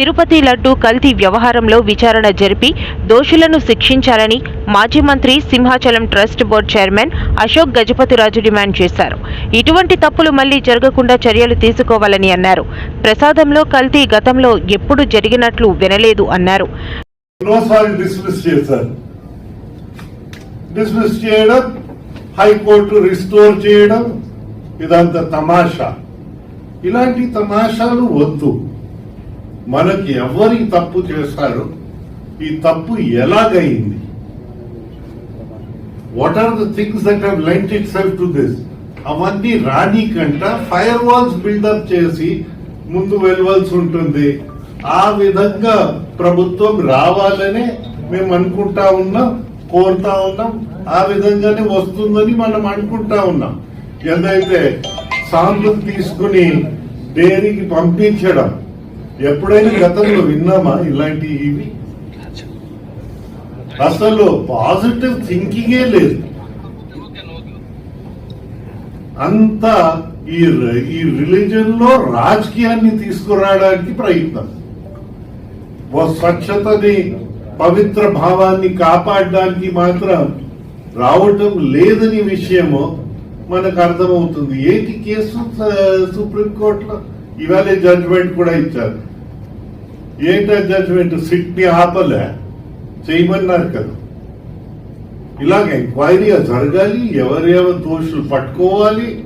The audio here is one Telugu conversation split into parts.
తిరుపతి లడ్డూ కల్తీ వ్యవహారంలో విచారణ జరిపి దోషులను శిక్షించాలని మాజీ మంత్రి Simhachalam trust board chairman Ashok Gajapathiraju demand చేశారు. ఇటువంటి తప్పులు మళ్ళీ జరగకుండా చర్యలు తీసుకోవాలని అన్నారు. ప్రసాదంలో కల్తీ గతంలో ఎప్పుడు జరిగినట్లు వినలేదు అన్నారు. డిస్మిస్ చేయడం హైకోర్టు రిస్టోర్ చేయడం ఇదంతా తమాషా. ఇలాంటి తమాషాలు వద్దు. మనకి ఎవరి తప్పు చేశారు ఈ తప్పు ఎలాగైంది? What are the things that have lent itself to this అవన్నీ రాని కంట ఫైర్ వాల్స్ బిల్డప్ చేసి ముందు వెళ్ళవలసి ఉంటుంది. ఆ విధంగా ప్రభుత్వం రావాలనే మేము అనుకుంటా ఉన్నాం కోరుతా ఉన్నాం. ఆ విధంగానే వస్తుందని మనం అనుకుంటా ఉన్నాం. ఏదైతే సాంపుల్ తీసుకుని డైరీకి పంపించడం ఎప్పుడైనా గతంలో విన్నామా ఇలాంటి ఇవి? అసలు పాజిటివ్ థింకింగే లేదు. అంతా ఈ ఈ రిలీజన్లో రాజకీయాన్ని తీసుకురావడానికి ప్రయత్నం. ఓ స్వచ్ఛతని పవిత్ర భావాన్ని కాపాడడానికి మాత్రం రావటం లేదని విషయము మనకు అర్థమవుతుంది. ఏంటి కేసు సుప్రీంకోర్టులో ఇవాళ జడ్జిమెంట్ కూడా ఇచ్చారు. ఏంటా జడ్జ్మెంట్ సిట్ని ఆపలే? చేయమన్నారు కదా. ఇలాగ ఎంక్వైరీ జరగాలి ఎవరెవరు దోషులు పట్టుకోవాలి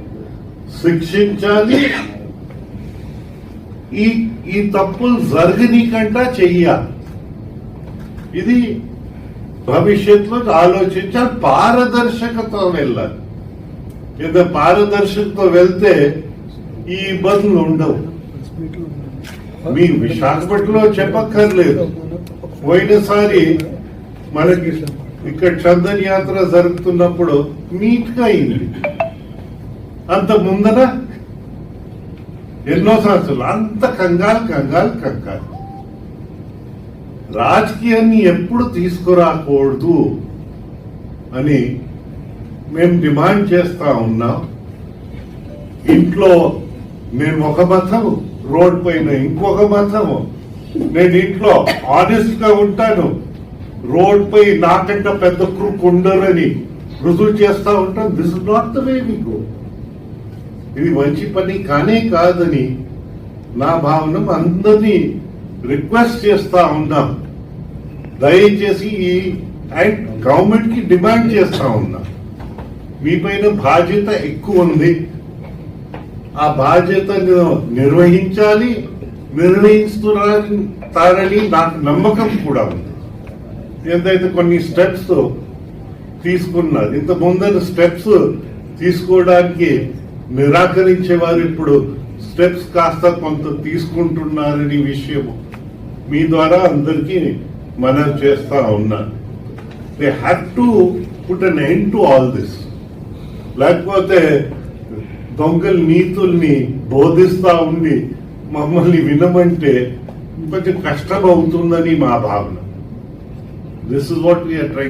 శిక్షించాలి. ఈ ఈ తప్పులు జరగనీకంటా చెయ్యాలి. ఇది భవిష్యత్తులో ఆలోచించాలి పారదర్శకతో వెళ్ళాలి. ఇంత పారదర్శకతో వెళ్తే ఈ ఇబ్బందులు ఉండవు. మీ విశాఖపట్నంలో చెప్పక్కర్లేదు. పోయినసారి మనకి ఇక్కడ చందన్ యాత్ర జరుగుతున్నప్పుడు నీట్గా అయింది. అంత ముందర ఎన్నో సంవత్సరాలు అంత కంగాలు కంగాలు కంగాలు రాజకీయాన్ని ఎప్పుడు తీసుకురాకూడదు అని మేము డిమాండ్ చేస్తా ఉన్నాం. ఇంట్లో మేము ఒక మతము రోడ్ పైన ఇంకొక మంచము. నేను ఇంట్లో ఆనెస్ట్గా ఉంటాను. రోడ్ పై నాకంటే పెద్ద క్రూక్ ఉండరని రుజువు చేస్తా ఉంటాను. This is not the way మీకు ఇది మంచి పని కానే కాదని నా భావన అందరినీ రిక్వెస్ట్ చేస్తా ఉన్నా. దయచేసి ఈ అండ్ గవర్నమెంట్కి డిమాండ్ చేస్తా ఉన్నా. మీ పైన బాధ్యత ఎక్కువ ఉంది. ఆ బాధ్యతను నిర్వహించాలి నిర్వహిస్తున్నారని నాకు నమ్మకం కూడా ఉంది. ఏదైతే కొన్ని స్టెప్స్ తీసుకున్నారు ఇంత ముందర స్టెప్స్ తీసుకోవడానికి నిరాకరించే వారు ఇప్పుడు స్టెప్స్ కాస్త కొంత తీసుకుంటున్నారని విషయం మీ ద్వారా అందరికీ మనం చేస్తా ఉన్నా. They have to put an end to all this లేకపోతే దొంగల నీతుల్ని బోధిస్తా ఉండి మమ్మల్ని వినమంటే కొంచెం కష్టం అవుతుందని మా భావన. This is what we're try